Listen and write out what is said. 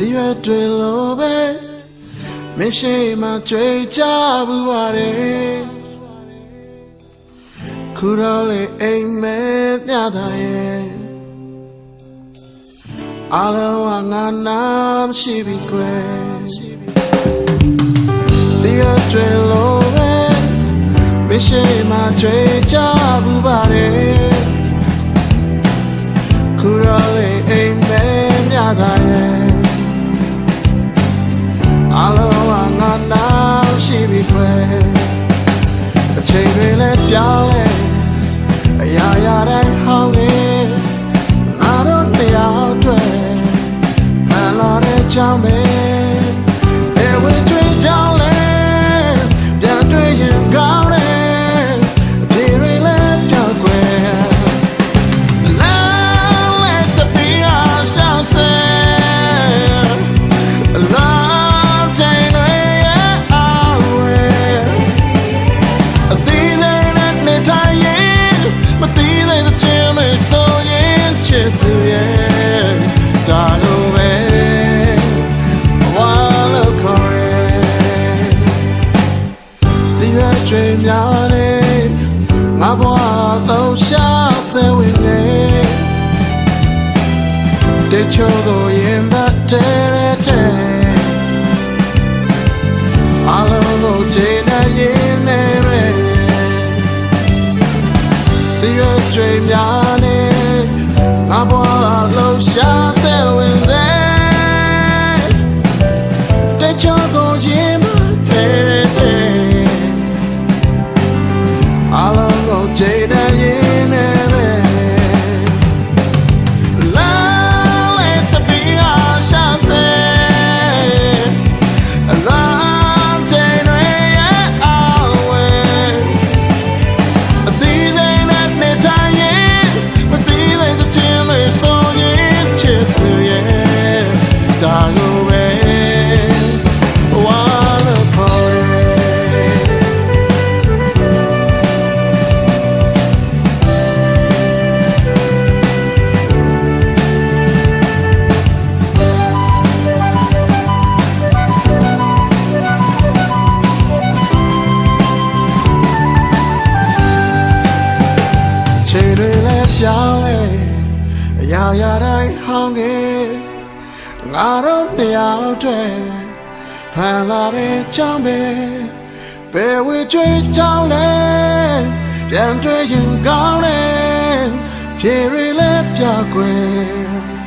ဒီရွယ်တွေလိုပဲမရှိမှကြွေကြဘူးပါတယ်ခုတော့လေအိမ်မဲညတာရဲ့အလုံးကငါနာမရှိပြီကွယ်ဒီရွယ်တွေလိုပဲမရှိမှကြွေကြဘူးပါတယ်ခုတော့ ရာရာတိုင်းဟောင်းနေငါတို့တရားအတွက်မှန်လာတဲ့ကြောင်းပဲ dream yawning. My boy, those shots that we made. တချို့ကိုရင်ဘတ်တဲတဲ့အလုံးကိုချိန် ချိန်နဲ့ရင်နဲ့ပဲ Let's be ourselves. A long day away. These ain't at midnight, but these ain't the children, so yeah, chip yeah. Dark away. ရာရာတိုင်းဟောင်းနေငါတို့နှစ်ယောက်တည်းဖန်လာတဲ့ကြောင်းပဲဘယ်ဝေကျွေးကြောင်းလဲပြန်တွေ့ရင်ကောင်းတယ်ဖြေတွေလည်းပြောက်ွယ်